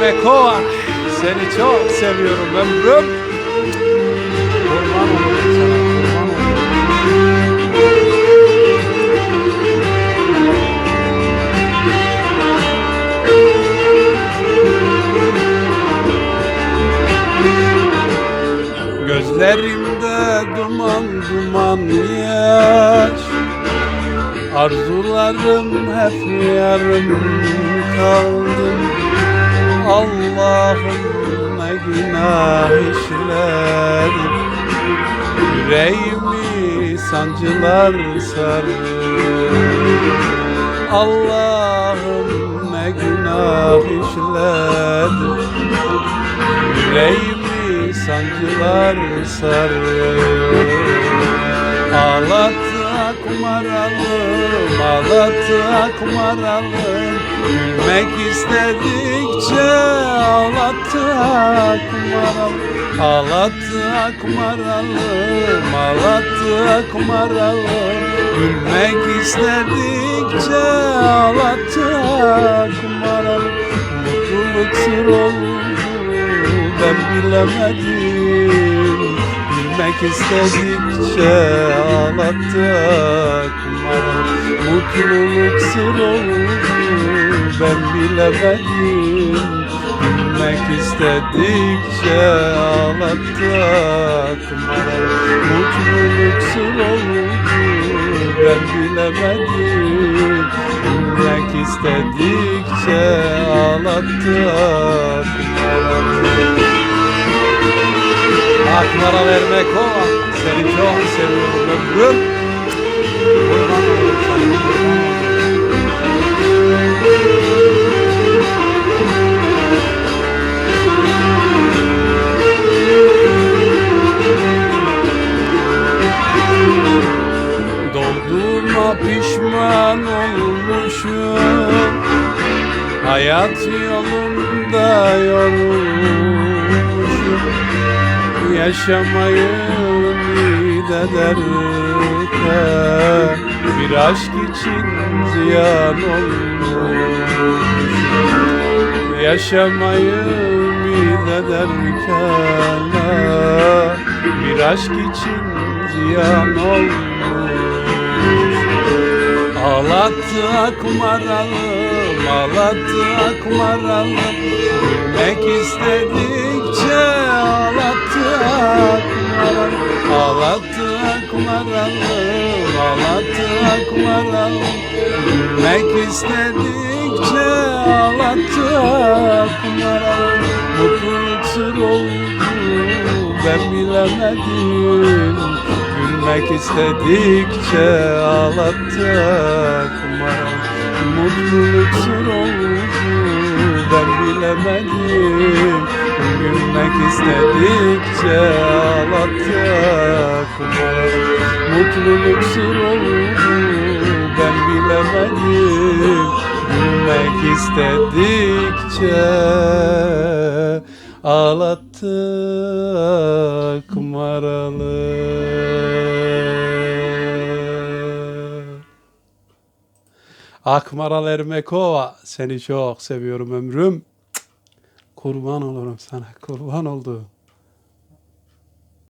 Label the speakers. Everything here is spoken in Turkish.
Speaker 1: Ermekova seni çok seviyorum ömrüm. Kurban. Gözlerimde duman duman yaş Arzularım hep yarım kaldı Allah'ım ne günah işledim. Yüreğimi sancılar sardı Allah'ım ne günah işledim. Yüreğimi sancılar sarıyor Ağlattı akmaralım, ağlattı akmaralım Gülmek istedikçe ağlattı akmaralım Ağlattı akmaralım, ağlattı akmaralım Gülmek istedikçe ağlattı akmaralım Mutluluk sır oldu ben bilemedim. Bilmek istedikçe ağlattık Mutluluk sır ben bilemedim. Bilmek istedikçe ağlattık Mutluluk sır ben bilemedim. Bilmek istedikçe ağlattık Aklara vermek o Seni çok seviyorum ömrüm Kurban pişman olmuşum. Hayat yolunda yorulmuşum Yaşamayı ümit ederken Bir aşk için ziyan olmuş. Yaşamayı ümit ederken Bir aşk için ziyan olmuş. Ağlattı akmaralım, ağlattı akmaralım Gülmek istedikçe ağlattı akmaralım Ağlattı akmaralım, ağlattı akmaralım Gülmek istedikçe ağlattı akmaralım Mutluluk sır oldu ben bilemedim Gülmek istedikçe ağlattık umarım Mutluluk sır oldu istedikçe ağlattık umarım Mutluluk sır oldu ben bilemedim. Gülmek istedikçe ağlattık maralı Akmaral Ermekova seni çok seviyorum ömrüm. Kurban olurum sana kurban oldu.